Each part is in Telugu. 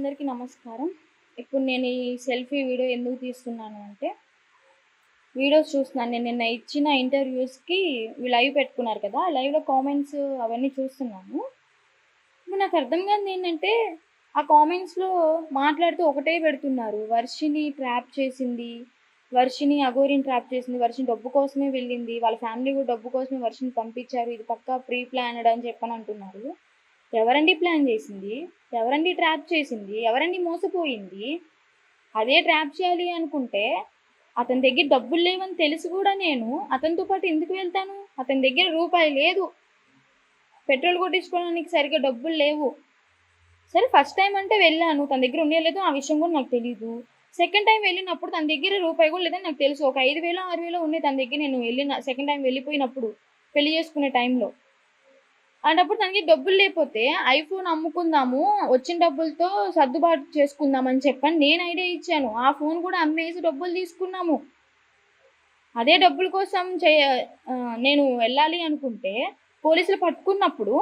అందరికీ నమస్కారం. ఇప్పుడు నేను ఈ సెల్ఫీ వీడియో ఎందుకు తీస్తున్నాను అంటే వీడియోస్ చూస్తున్నాను. నేను నిన్న ఇచ్చిన ఇంటర్వ్యూస్కి లైవ్ పెట్టుకున్నారు కదా లైవ్లో కామెంట్స్ అవన్నీ చూస్తున్నాను. ఇప్పుడు నాకు అర్థం కాదు ఏంటంటే ఆ కామెంట్స్లో మాట్లాడుతూ ఒకటే పెడుతున్నారు. వర్షిని ట్రాప్ చేసింది వర్షిని అఘోరిని ట్రాప్ చేసింది వర్షిని డబ్బు కోసమే వెళ్ళింది వాళ్ళ ఫ్యామిలీ కూడా డబ్బు కోసమే వర్షిని పంపించారు ఇది పక్కా ప్రీ ప్లానడ్ అని చెప్పని అంటున్నారు. ఎవరండి ప్లాన్ చేసింది? ఎవరండి ట్రాప్ చేసింది? ఎవరండి మోసపోయింది? అదే ట్రాప్ చేయాలి అనుకుంటే అతని దగ్గర డబ్బులు లేవని తెలిసి కూడా నేను. అతనితో పాటు ఎందుకు వెళ్తాను? అతని దగ్గర రూపాయి లేదు. పెట్రోల్ కొట్టించుకోవడానికి సరిగ్గా డబ్బులు లేవు. సరే ఫస్ట్ టైం అంటే వెళ్ళాను. తన దగ్గర ఉండే లేదు. ఆ విషయం కూడా నాకు తెలియదు సెకండ్ టైం వెళ్ళినప్పుడు తన దగ్గర రూపాయి కూడా లేదని నాకు తెలుసు. ఒక ఐదు వేలు ఆరు వేలు ఉన్నాయి తన దగ్గర. నేను వెళ్ళిన సెకండ్ టైం వెళ్ళిపోయినప్పుడు పెళ్ళి చేసుకునే టైంలో అలాంటప్పుడు తనకి డబ్బులు లేకపోతే ఐఫోన్ అమ్ముకుందాము వచ్చిన డబ్బులతో సర్దుబాటు చేసుకుందాం అని చెప్పని నేను ఐడియా ఇచ్చాను. ఆ ఫోన్ కూడా అమ్మేసి డబ్బులు తీసుకున్నాము. అదే డబ్బుల కోసం చేయ నేను వెళ్ళాలి అనుకుంటే పోలీసులు పట్టుకున్నప్పుడు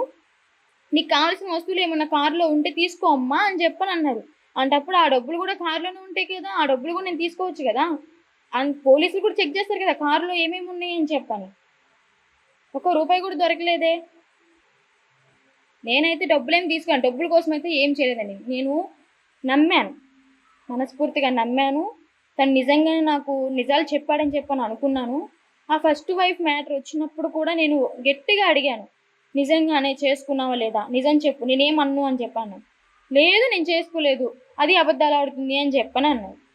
నీకు కావాల్సిన వస్తువులు ఏమైనా కారులో ఉంటే తీసుకో అమ్మా అని చెప్పని అన్నారు. అంటప్పుడు ఆ డబ్బులు కూడా కారులోనే ఉంటాయి కదా ఆ డబ్బులు కూడా నేను తీసుకోవచ్చు కదా. అండ్ పోలీసులు కూడా చెక్ చేస్తారు కదా కారులో ఏమేమి ఉన్నాయి అని చెప్పాను. ఒక రూపాయి కూడా దొరకలేదే. నేనైతే డబ్బులు ఏం తీసుకున్నాను డబ్బుల కోసం అయితే ఏం చేయలేదండి. నేను నమ్మాను. మనస్ఫూర్తిగా నమ్మాను. తను నిజంగానే నాకు నిజాలు చెప్పాడని చెప్పని అనుకున్నాను. ఆ ఫస్ట్ వైఫ్ మ్యాటర్ వచ్చినప్పుడు కూడా నేను గట్టిగా అడిగాను. నిజంగానే చేసుకున్నావా లేదా? నిజం చెప్పు. నేనేమన్ను అని చెప్పాను. లేదు నేను చేసుకోలేదు. అది అబద్ధాలు ఆడుతుంది అని చెప్పను అన్నాడు.